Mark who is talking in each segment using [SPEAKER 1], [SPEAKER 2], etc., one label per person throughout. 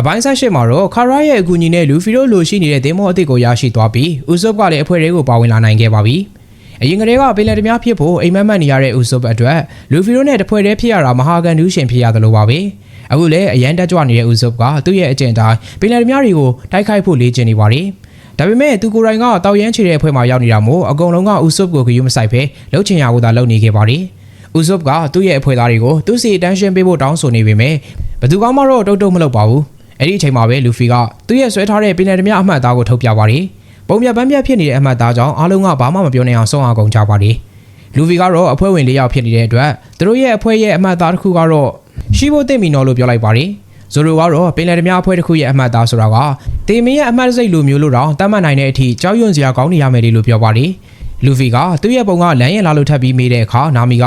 [SPEAKER 1] အပိုင်းဆက်ရှိမှာတော့ခါရာရဲ့အကူအညီနဲ့လူဖီတို့လိုရှိနေတဲ့သင်းမောအသစ်ကိုရရှိသွားပြီးဥဆုပ်ကလည်းအဖွဲ့တွေကိုပါဝင်လာနိုင်ခဲ့ပါပြီအရင်ကတည်းကပင်လယ်ဓမြဖြစ်ဖို့အိမ်မက်မက်နေရတဲ့ဥဆုပ်အတွက်လူဖီတို့နဲ့တဖွဲ့တည်းဖြစ်ရတာမဟာကန်ဒူးရှင်ဖြစ်ရသလိုပါပဲအခုလည်းအရန်တက်ကြွနေတဲ့ဥဆုပ်ကသူ့ရဲ့အကျင့်တိုင်းပင်လယ်ဓမြတွေကိုတိုက်ခိုက်ဖို့လေ့ကျင့်နေပါတယ်ဒါပေမဲ့သူကိုယ်တိုင်ကတောက်ရမ်းချေတဲ့အဖွဲ့မှာရောက်နေတာမို့အကုန်လုံးကဥဆုပ်ကိုဂရုမစိုက်ဘဲလှုပ်ချင်ရဖို့သာလုပ်နေခဲ့ပါတယ်ဥဆုပ်ကသူ့ရဲ့အဖွဲ့သားတွေကိုသူ့စီတန်းရှင်းပေးဖို့တောင်းဆိုနေပေမဲ့ဘယ်သူမှတော့တုတ်တုတ်မလုပ်ပါဘူး အဲ့ဒီအချိန်မှာပဲလူဖီကသူ့ရဲ့ဆွဲထားတဲ့ပင်လယ်ဓမြအမှတ်အသားကိုထုတ်ပြပါတယ်ပုံပြပန်းပြဖြစ်နေတဲ့အမှတ်အသားကြောင့်အားလုံးကဘာမှမပြောနိုင်အောင်ဆုံးအောင်ကုန်ကြပါတယ်လူဖီကတော့အဖွဲ့ဝင်၄ယောက်ဖြစ်နေတဲ့အတွက်သူတို့ရဲ့အဖွဲ့ရဲ့အမှတ်အသားတစ်ခုကတော့ရှိဖို့သိမ့်မီနော်လို့ပြောလိုက်ပါတယ်ဇိုရိုကတော့ပင်လယ်ဓမြအဖွဲ့တစ်ခုရဲ့အမှတ်အသားဆိုတာကတေမင်းရဲ့အမှတ်စိတ်လိုမျိုးလို့တော့တတ်မှတ်နိုင်တဲ့အထိကြောက်ရွံ့စရာကောင်းနေရမယ်လေလို့ပြောပါတယ်လူဖီကသူ့ရဲ့ပုံကလမ်းရင်လာလို့ထပ်ပြီးမေးတဲ့အခါနာမီက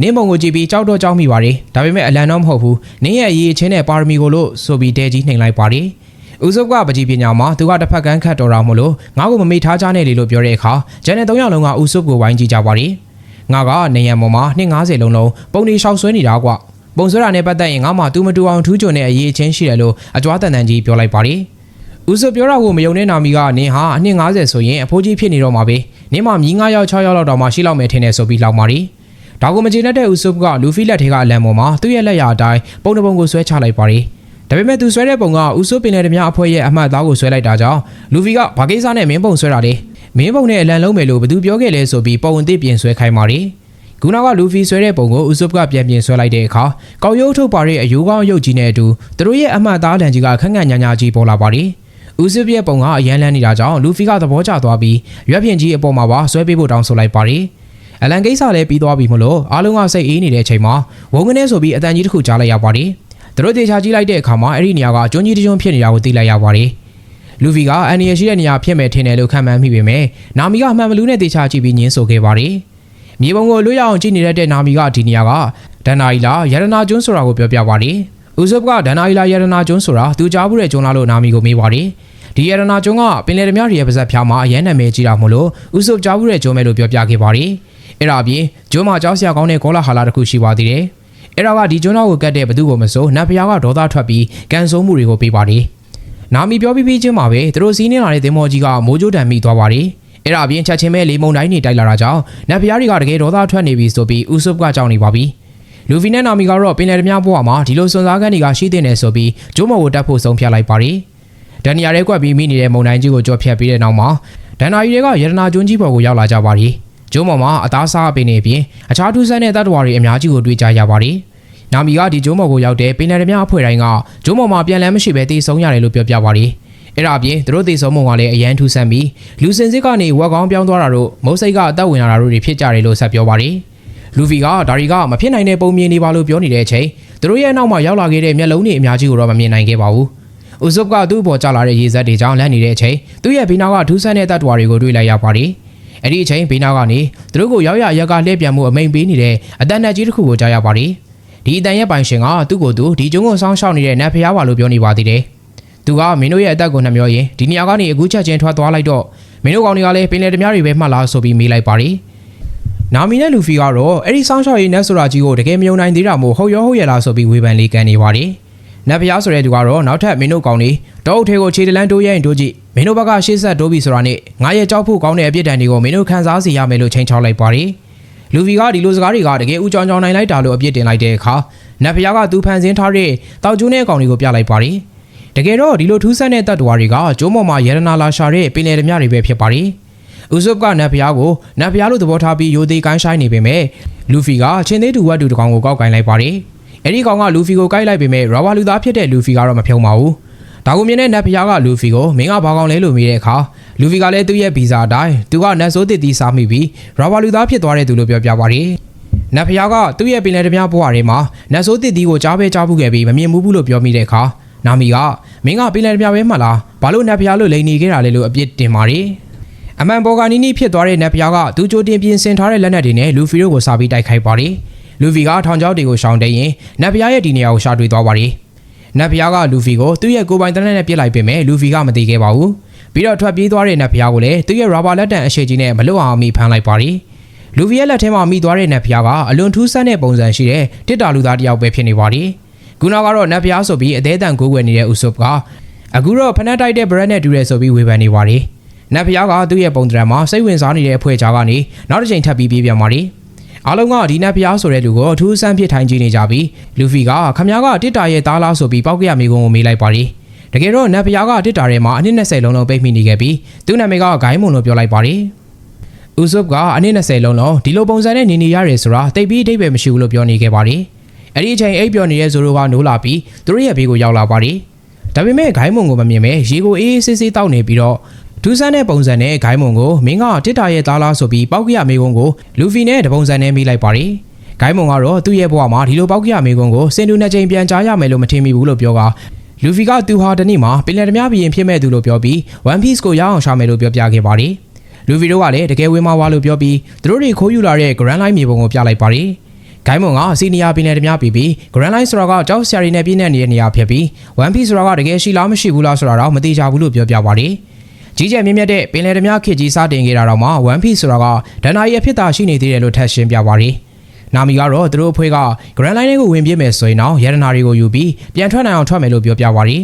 [SPEAKER 1] နင်းပုံကိုကြည့်ပြီးကြောက်တော့ကြောက်မိပါတယ်ဒါပေမဲ့အလံတော့မဟုတ်ဘူးနင်းရဲ့အရေးချင်းနဲ့ပါရမီကိုလို့ဆိုပြီးတဲကြီးနှိမ်လိုက်ပါတယ်ဦးစုပ်ကပကြီးပညာမှာသူကတစ်ဖက်ကန်းခတ်တော်တာမို့လို့ငါ့ကိုမမေ့ထားကြနဲ့လေလို့ပြောတဲ့အခါဂျန်နဲ့၃ယောက်လုံးကဦးစုပ်ကိုဝိုင်းကြည့်ကြပါတယ်ငါကနေရံပေါ်မှာ250လုံးလုံးပုံနေရှောက်ဆွဲနေတာကွပုံဆွဲတာနဲ့ပတ်သက်ရင်ငါမှတူမတူအောင်ထူးချွန်တဲ့အရေးချင်းရှိတယ်လို့အကြွားတန်တန်ကြီးပြောလိုက်ပါတယ်ဦးစုပ်ပြောတာကိုမယုံတဲ့နာမီကနင်းဟာအနှစ်90ဆိုရင်အဖိုးကြီးဖြစ်နေတော့မှာပဲနင်းမှမြီး9ယောက်6ယောက်လောက်တော့မှရှိလောက်မယ်ထင်တယ်ဆိုပြီးလောက်ပါတယ် ဒါကိုမကျေနပ်တဲ့ဦးစုပ်ကလူဖီလက်ထဲကအလံပေါ်မှာသူ့ရဲ့လက်ရာအတိုင်းပုံတစ်ပုံကိုဆွဲချလိုက်ပါတယ်ဒါပေမဲ့သူဆွဲတဲ့ပုံကဦးစိုးပင်လယ်ဓမြအဖွဲ့ရဲ့အမှတ်အသားကိုဆွဲလိုက်တာကြောင့်လူဖီကဘာကိစ္စနဲ့မင်းပုံဆွဲတာလေမင်းပုံနဲ့အလံလုံးမယ်လို့ဘသူပြောခဲ့လဲဆိုပြီးပုံအသစ်ပြင်ဆွဲခိုင်းပါတယ်ခုနကလူဖီဆွဲတဲ့ပုံကိုဦးစိုးကပြန်ပြင်ဆွဲလိုက်တဲ့အခါကောက်ရုပ်ထုတ်ပါတဲ့အယိုးကောင်းရုပ်ကြီးနဲ့အတူသူတို့ရဲ့အမှတ်အသားတန်ကြီးကခက်ခက်ညာညာကြီးပေါ်လာပါတယ်ဦးစိုးရဲ့ပုံကအရန်လန်းနေတာကြောင့်လူဖီကသဘောကျသွားပြီးရွက်ပြင်ကြီးအပေါ်မှာပါဆွဲပေးဖို့တောင်းဆိုလိုက်ပါတယ် အလံကိစ္စလည်းပြီးသွားပြီမလို့အားလုံးကစိတ်အေးနေတဲ့အချိန်မှာဝုံကနေဆိုပြီးအတန်ကြီးတစ်ခုကြားလိုက်ရပါတယ်။သူတို့တေချာကြည့်လိုက်တဲ့အခါမှာအဲ့ဒီနေရာကကျွန်းကြီးတစ်ကျွန်းဖြစ်နေတာကိုသိလိုက်ရပါတယ်။လူဗီကအန်နီရရှိတဲ့နေရာဖြစ်မယ်ထင်တယ်လို့ခံမှန်းမိပေမဲ့နာမီကအမှန်မလူနဲ့တေချာကြည့်ပြီးညင်းဆိုခဲ့ပါတယ်။မြေပုံကိုလွတ်ရအောင်ကြည့်နေတဲ့နာမီကဒီနေရာကဒန်နာအီလာရတနာကျွန်းဆိုတာကိုပြောပြပါတယ်။ဦးဇုပ်ကဒန်နာအီလာရတနာကျွန်းဆိုတာသူကြားဘူးတဲ့ကျွန်းလားလို့နာမီကိုမေးပါတယ်။ဒီရတနာကျွန်းကပင်လယ်ဓမြတွေရဲ့ပါဇက်ဖျားမှာအရန်နာမည်ကြီးတာမို့လို့ဦးစုပ်ကြားဘူးတဲ့ကျွန်းပဲလို့ပြောပြခဲ့ပါတယ်။ အဲ့ဒါအပြင်ကျွန်းမှာကြောက်စရာကောင်းတဲ့ကောလာဟာလာတစ်ခုရှိပါသေးတယ်။အဲ့ဒါကဒီကျွန်းတော်ကိုကတ်တဲ့ဘသူကိုမစိုးနတ်ဖျားကဒေါသထွက်ပြီးကန်ဆိုးမှုတွေကိုပေးပါတယ်။နာမီပြောပြီးပြီးချင်းမှာပဲသူတို့စီးနေလာတဲ့သင်္ဘောကြီးကမိုးကြိုးတံမိသွားပါတယ်။အဲ့ဒါအပြင်ချက်ချင်းပဲလေမုန်တိုင်းတွေတိုက်လာတာကြောင့်နတ်ဖျားတွေကတကယ်ဒေါသထွက်နေပြီဆိုပြီးဦးစုပ်ကကြောက်နေပါပြီ။လူဗီနဲ့နာမီကတော့ပင်လယ်ဓမြဘွားမှာဒီလိုစွန်စားခန်းတွေကရှိတဲ့နေဆိုပြီးဂျိုးမော်ကိုတက်ဖို့ဆုံးဖြတ်လိုက်ပါတယ်။ဒန်နီယာရဲကွက်ပြီးမိနေတဲ့မုန်တိုင်းကြီးကိုကြော်ဖြတ်ပြီးတဲ့နောက်မှာဒန်နာရီတွေကရတနာကျွန်းကြီးပေါ်ကိုရောက်လာကြပါတယ်။ ကျုံးပေါ်မှာအသားစားပင်နေပြင်အခြားထူးဆန်းတဲ့တတ်တော်တွေအများကြီးကိုတွေ့ကြရပါတယ်။နာမီကဒီကျုံးပေါ်ကိုရောက်တဲ့ပင်လယ်ဓမြအဖွဲ့တိုင်းကကျုံးပေါ်မှာပြန်လည်မရှိဘဲတည်ဆုံးရတယ်လို့ပြောပြပါတယ်။အဲ့ဒါအပြင်သူတို့တည်ဆုံးပုံကလည်းအရန်ထူးဆန်းပြီးလူစင်စစ်ကနေဝက်ကောင်းပြောင်းသွားတာတို့မုတ်စိတ်ကအသက်ဝင်လာတာတို့တွေဖြစ်ကြတယ်လို့ဆက်ပြောပါတယ်။လူဗီကဒါရီကမဖြစ်နိုင်တဲ့ပုံမြင်နေပါလို့ပြောနေတဲ့အချိန်သူတို့ရဲ့နောက်မှာရောက်လာခဲ့တဲ့မျက်လုံးတွေအများကြီးကိုတော့မမြင်နိုင်ခဲ့ပါဘူး။ဦးဇုပ်ကသူ့ပေါ်ကျလာတဲ့ရေစက်တွေကြောင့်လန့်နေတဲ့အချိန်သူ့ရဲ့ဘေးနားကထူးဆန်းတဲ့တတ်တော်တွေကိုတွေ့လိုက်ရပါတယ်။ အဲ့ဒီအချိန်ဘေးနားကနေသူတို့ကိုရောက်ရရက်ကလှည့်ပြန်မှုအမိန်ပေးနေတဲ့အတန်နဲ့ကြီးတစ်ခုကိုကြားရပါတယ်။ဒီအတန်ရဲ့ပိုင်ရှင်ကသူ့ကိုယ်သူဒီကျုံကိုစောင်းရှောက်နေတဲ့နတ်ဖျားပါလို့ပြောနေပါသေးတယ်။သူကမင်းတို့ရဲ့အသက်ကိုနှမျောရင်ဒီနေရာကနေအခုချက်ချင်းထွက်သွားလိုက်တော့မင်းတို့ကောင်တွေကလည်းပင်လယ်ဓမြတွေပဲမှတ်လားဆိုပြီးမေးလိုက်ပါတယ်။နာမီနဲ့လူဖီကတော့အဲ့ဒီစောင်းရှောက်ရေးနတ်ဆိုတာကြီးကိုတကယ်မယုံနိုင်သေးတာမို့ဟုတ်ရောဟုတ်ရလားဆိုပြီးဝေဖန်လေးကန်နေပါတယ်။ နတ်ဖျားဆိုတဲ့သူကတော့နောက်ထပ်မင်းတို့ကောင်တွေတောအုပ်ထဲကိုခြေတလန်းတိုးရဲရင်တိုးကြည့်မင်းတို့ဘက်ကရှေ့ဆက်တိုးပြီဆိုတာနဲ့ငါရဲ့ကြောက်ဖို့ကောင်းတဲ့အပြစ်ဒဏ်တွေကိုမင်းတို့ခံစားစီရမယ်လို့ချိန်ချောက်လိုက်ပါတယ်။လူဗီကဒီလိုစကားတွေကတကယ်ဦးကြောင်ကြောင်နိုင်လိုက်တာလို့အပြစ်တင်လိုက်တဲ့အခါနတ်ဖျားကသူဖန်ဆင်းထားတဲ့တောက်ကျိုးနဲ့ကောင်တွေကိုပြလိုက်ပါတယ်။တကယ်တော့ဒီလိုထူးဆန်းတဲ့တတ်တော်တွေကကျိုးမော်မှာရတနာလာရှာတဲ့ပင်လယ်ဓမြတွေပဲဖြစ်ပါတယ်။ဦးစုပ်ကနတ်ဖျားကိုနတ်ဖျားလို့သဘောထားပြီးယိုသေးကိုင်းဆိုင်နေပေမဲ့လူဖီကချင်းသေးတူဝတ်တူတကောင်ကိုကောက်ကင်လိုက်ပါတယ်။ အဲဒီကောင်ကလူဖီကိုကိုက်လိုက်ပေမဲ့ရာဘာလူသားဖြစ်တဲ့လူဖီကတော့မဖြုံပါဘူး။ဒါကိုမြင်တဲ့နတ်ဖျားကလူဖီကိုမင်းကဘာကောင်လဲလို့မေးတဲ့အခါလူဖီကလည်းသူ့ရဲ့ဗီဇာအတိုင်းသူကနတ်ဆိုးတစ်တီစားမိပြီးရာဘာလူသားဖြစ်သွားတဲ့သူလို့ပြောပြပါတယ်။နတ်ဖျားကသူ့ရဲ့ပင်လယ်ဓမြဘွားထဲမှာနတ်ဆိုးတစ်တီကိုကြားပဲကြားဘူးခဲ့ပြီးမမြင်ဘူးဘူးလို့ပြောမိတဲ့အခါနာမီကမင်းကပင်လယ်ဓမြပဲမှလားဘာလို့နတ်ဖျားလို့လိန်နေခဲ့တာလဲလို့အပြစ်တင်ပါတယ်။အမှန်ပေါ်ကနီးနီးဖြစ်သွားတဲ့နတ်ဖျားကသူကြိုတင်ပြင်ဆင်ထားတဲ့လက်နက်တွေနဲ့လူဖီတို့ကိုစာပြီးတိုက်ခိုက်ပါတယ်။ လူဖီကထောင်ချောက်တွေကိုရှောင်တဲ့ရင်နတ်ဖျားရဲ့ဒီနေရာကိုရှာတွေ့သွားပါတယ်။နတ်ဖျားကလူဖီကိုသူ့ရဲ့ကိုယ်ပိုင်တနက်နဲ့ပြစ်လိုက်ပေမဲ့လူဖီကမသိခဲ့ပါဘူး။ပြီးတော့ထွက်ပြေးသွားတဲ့နတ်ဖျားကိုလည်းသူ့ရဲ့ရာဘာလက်တံအရှိကြီးနဲ့မလွတ်အောင်မိဖမ်းလိုက်ပါတယ်။လူဖီရဲ့လက်ထဲမှာမိသွားတဲ့နတ်ဖျားကအလွန်ထူးဆန်းတဲ့ပုံစံရှိတဲ့တစ်တာလူသားတစ်ယောက်ပဲဖြစ်နေပါတယ်။ခုနောက်ကတော့နတ်ဖျားဆိုပြီးအသေးအတန်ကိုးကွယ်နေတဲ့ဥဆုပ်ကအခုတော့ဖနက်တိုက်တဲ့ဘရက်နဲ့တူရဲဆိုပြီးဝေဖန်နေပါတယ်နတ်ဖျားကသူ့ရဲ့ပုံသဏ္ဍာန်မှာစိတ်ဝင်စားနေတဲ့အဖွဲ့ကြားကနေနောက်တစ်ချိန်ထပ်ပြီးပြေးပြန်ပါတယ် အားလုံးကဒီနတ်ဖျားဆိုတဲ့လူကိုအထူးဆန်းဖြစ်ထိုင်ကြည့်နေကြပြီးလူဖီကခမ ्या ကတစ်တာရဲ့သားလားဆိုပြီးပောက်ကရမိကုန်းကိုမေးလိုက်ပါတယ်တကယ်တော့နတ်ဖျားကတစ်တာထဲမှာအနည်း20လုံးလုံးပိတ်မိနေခဲ့ပြီးသူ့နာမည်ကဂိုင်းမွန်လို့ပြောလိုက်ပါတယ်ဥဆုပ်ကအနည်း20လုံးလုံးဒီလိုပုံစံနဲ့နေနေရတယ်ဆိုတာတိတ်ပြီးအတိတ်ပဲမရှိဘူးလို့ပြောနေခဲ့ပါတယ်အဲ့ဒီအချိန်အိပ်ပျော်နေတဲ့ဇိုရိုကနိုးလာပြီးသူတို့ရဲ့ဘေးကိုရောက်လာပါတယ်ဒါပေမဲ့ဂိုင်းမွန်ကိုမမြင်ပဲရေကိုအေးအေးဆေးဆေးတောက်နေပြီးတော့ ဒူးဆန်းတဲ့ပုံစံနဲ့ဂိုင်းမွန်ကိုမင်းကတစ်တာရဲ့သားလားဆိုပြီးပောက်ကရမိကုန်းကိုလူဖီနဲ့တပုံစံနဲ့မိလိုက်ပါတယ်ဂိုင်းမွန်ကတော့သူ့ရဲ့ဘဝမှာဒီလိုပောက်ကရမိကုန်းကိုစင်တူနှစ်ချိန်ပြန်ကြားရမယ်လို့မထင်မိဘူးလို့ပြောကလူဖီကသူဟာတနေ့မှာပင်လယ်ဓမြဘီရင်ဖြစ်မဲ့သူလို့ပြောပြီး One Piece ကိုရအောင်ရှာမယ်လို့ပြောပြခဲ့ပါတယ်လူဖီတို့ကလည်းတကယ်ဝင်မဝါလို့ပြောပြီးသူတို့တွေခိုးယူလာတဲ့ Grand Line မြေပုံကိုပြလိုက်ပါတယ်ဂိုင်းမွန်ကစီနီယာပင်လယ်ဓမြပြီးပြီး Grand Line ဆိုတာကကြောက်ဆရာတွေနဲ့ပြည့်နေတဲ့နေရာဖြစ်ပြီး One Piece ဆိုတာကတကယ်ရှိလားမရှိဘူးလားဆိုတာတော့မသိကြဘူးလို့ပြောပြပါတယ် ကြီးကျယ်မြင့်မြတ်တဲ့ပင်လယ်ဓမြခေတ်ကြီးစတင်ခဲ့တာတော့မှ One Piece ဆိုတာကဒဏ္ဍာရီအဖြစ်သာရှိနေသေးတယ်လို့ထပ်ရှင်းပြပါတယ်နာမီကတော့သူတို့အဖွဲ့က Grand Line ကိုဝင်ပြေးမယ်ဆိုရင်တော့ရတနာတွေကိုယူပြီးပြန်ထွက်နိုင်အောင်ထွက်မယ်လို့ပြောပြပါတယ်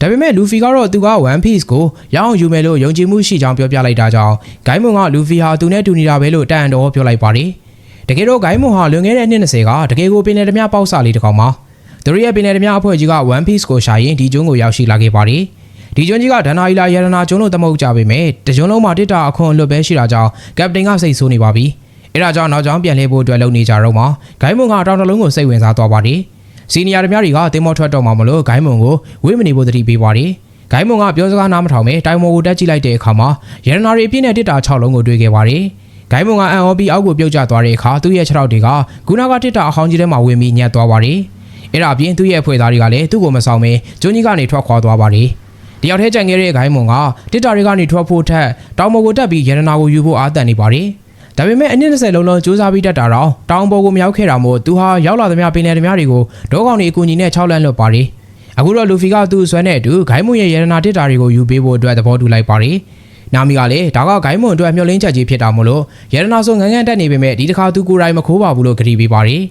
[SPEAKER 1] ဒါပေမဲ့လူဖီကတော့သူက One Piece ကိုရအောင်ယူမယ်လို့ယုံကြည်မှုရှိကြောင်းပြောပြလိုက်တာကြောင့်ဂိုင်းမွန်ကလူဖီဟာသူနဲ့တူနေတာပဲလို့တန်အတော်ပြောလိုက်ပါတယ်တကယ်တော့ဂိုင်းမွန်ဟာလွန်ခဲ့တဲ့နှစ်20ကတကယ်ကိုပင်လယ်ဓမြပေါက်စာလေးတစ်ကောင်ပါသူတို့ရဲ့ပင်လယ်ဓမြအဖွဲ့ကြီးက One Piece ကိုရှာရင်ဒီကျွန်းကိုရောက်ရှိလာခဲ့ပါတယ် ဒီကျွန်းကြီးကဒဏ္ဍာရီလာရတနာကျွန်းလို့သမုတ်ကြပေမဲ့တကျွန်းလုံးမှာတစ်တာအခွန်အလွတ်ပဲရှိတာကြောင့်ကပတိန်ကစိတ်ဆိုးနေပါပြီအဲဒါကြောင့်နောက်ကျောင်းပြန်လှည့်ဖို့အတွက်လုပ်နေကြတော့မှဂိုင်းမွန်ကတောင်တလုံးကိုစိတ်ဝင်စားသွားပါတယ်စီနီယာဓမြတွေကတင်မောထွက်တော့မှမလို့ဂိုင်းမွန်ကိုဝိမနေဖို့တတိပေးပါတယ်ဂိုင်းမွန်ကပြောစကားနားမထောင်ပဲတိုင်မောကိုတက်ကြည့်လိုက်တဲ့အခါမှာရတနာရီအပြည့်နဲ့တစ်တာ6လုံးကိုတွေ့ခဲ့ပါတယ်ဂိုင်းမွန်ကအန်အော်ပြီးအောက်ကိုပြုတ်ကျသွားတဲ့အခါသူ့ရဲ့ခြေထောက်တွေကဂူနာကတစ်တာအဟောင်းကြီးထဲမှာဝင်ပြီးညက်သွားပါတယ်အဲ့ဒါအပြင်သူ့ရဲ့အဖွဲ့သားတွေကလည်းသူ့ကိုမဆောင်ပဲကျွန်းကြီးကနေထွက်ခွာသွားပါတယ် တယောက်တည်းကြံခဲ့တဲ့ဂိုင်းမွန်ကတစ်တာတွေကနေထွက်ဖို့ထက်တောင်ပေါ်ကိုတက်ပြီးရတနာကိုယူဖို့အားတန်နေပါတယ်ဒါပေမဲ့အနည်း20လုံးလုံးစူးစမ်းပြီးတက်တာတော့တောင်ပေါ်ကိုမရောက်ခဲ့တာမို့သူဟာရောက်လာသမျှပင်လယ်သမျှတွေကိုဒေါကောင်တွေအကူအညီနဲ့၆လန့်လွတ်ပါတယ်အခုတော့လူဖီကသူ့ဆွဲနဲ့အတူဂိုင်းမွန်ရဲ့ရတနာတစ်တာတွေကိုယူပေးဖို့အတွက်သဘောတူလိုက်ပါတယ်နာမီကလည်းဒါကဂိုင်းမွန်အတွက်မျှော်လင့်ချက်ကြီးဖြစ်တာမို့လို့ရတနာဆိုငန်းငန်းတက်နေပေမဲ့ဒီတစ်ခါသူကိုယ်တိုင်မခိုးပါဘူးလို့ကြေပေးပါတယ်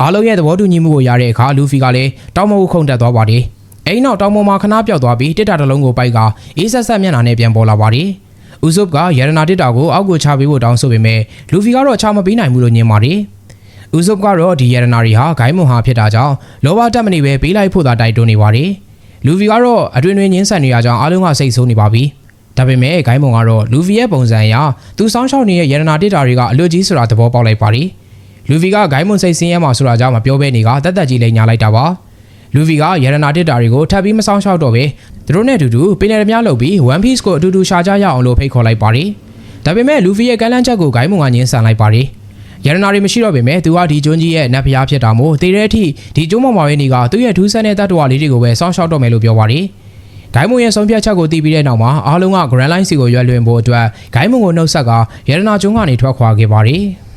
[SPEAKER 1] အားလုံးရဲ့သဘောတူညီမှုကိုရတဲ့အခါလူဖီကလည်းတောင်ပေါ်ကိုခုန်တက်သွားပါတယ် အိမ်နောက်တောင်ပေါ်မှာခဏပြောက်သွားပြီးတစ်တာတစ်လုံးကိုပိုက်ကအေးဆက်ဆက်မျက်နှာနဲ့ပြန်ပေါ်လာပါတယ်။ဥဆုပ်ကရတနာတစ်တာကိုအောက်ကိုချပေးဖို့တောင်းဆိုပေမဲ့လူဖီကတော့ချမပေးနိုင်ဘူးလို့ညင်ပါတယ်။ဥဆုပ်ကတော့ဒီရတနာတွေဟာဂိုင်းမွန်ဟာဖြစ်တာကြောင့်လောဘတက်မနေပဲပေးလိုက်ဖို့သာတိုက်တွန်းနေပါတယ်။လူဖီကတော့အတွင်တွင်ညင်းဆန်နေရကြောင်းအားလုံးကစိတ်ဆိုးနေပါပြီ။ဒါပေမဲ့ဂိုင်းမွန်ကတော့လူဖီရဲ့ပုံစံအရသူစောင်းရှောက်နေတဲ့ရတနာတစ်တာတွေကအလွတ်ကြီးဆိုတာသဘောပေါက်လိုက်ပါတယ်။လူဖီကဂိုင်းမွန်စိတ်ဆင်းရဲမှဆိုတာကြောင့်မပြောဘဲနေကတက်တက်ကြီးလိန်ညာလိုက်တာပါ။ လူဗီကရတနာတစ်တာတွေကိုထပ်ပြီးမဆောင်ရှောက်တော့ပဲသူတို့နဲ့အတူတူပင်လယ်ဓမြလုပ်ပြီး One Piece ကိုအတူတူရှာကြရအောင်လို့ဖိတ်ခေါ်လိုက်ပါတယ်။ဒါပေမဲ့လူဗီရဲ့ကမ်းလှမ်းချက်ကိုဂိုင်းမုံကညှင်းဆန်လိုက်ပါတယ်။ရတနာတွေမရှိတော့ပေမဲ့သူကဒီကျွန်းကြီးရဲ့နတ်ဖျားဖြစ်တာမို့တေတဲ့အထိဒီကျွန်းပေါ်မှာပဲနေကသူ့ရဲ့ဒူးဆန်းတဲ့တတ်တော်လေးတွေကိုပဲဆောင်ရှောက်တော့မယ်လို့ပြောပါတယ်။ဂိုင်းမုံရဲ့ဆုံးဖြတ်ချက်ကိုသိပြီးတဲ့နောက်မှာအားလုံးက Grand Line စီကိုရွက်လွင်ဖို့အတွက်ဂိုင်းမုံကိုနှုတ်ဆက်ကရတနာကျွန်းကနေထွက်ခွာခဲ့ပါတယ်။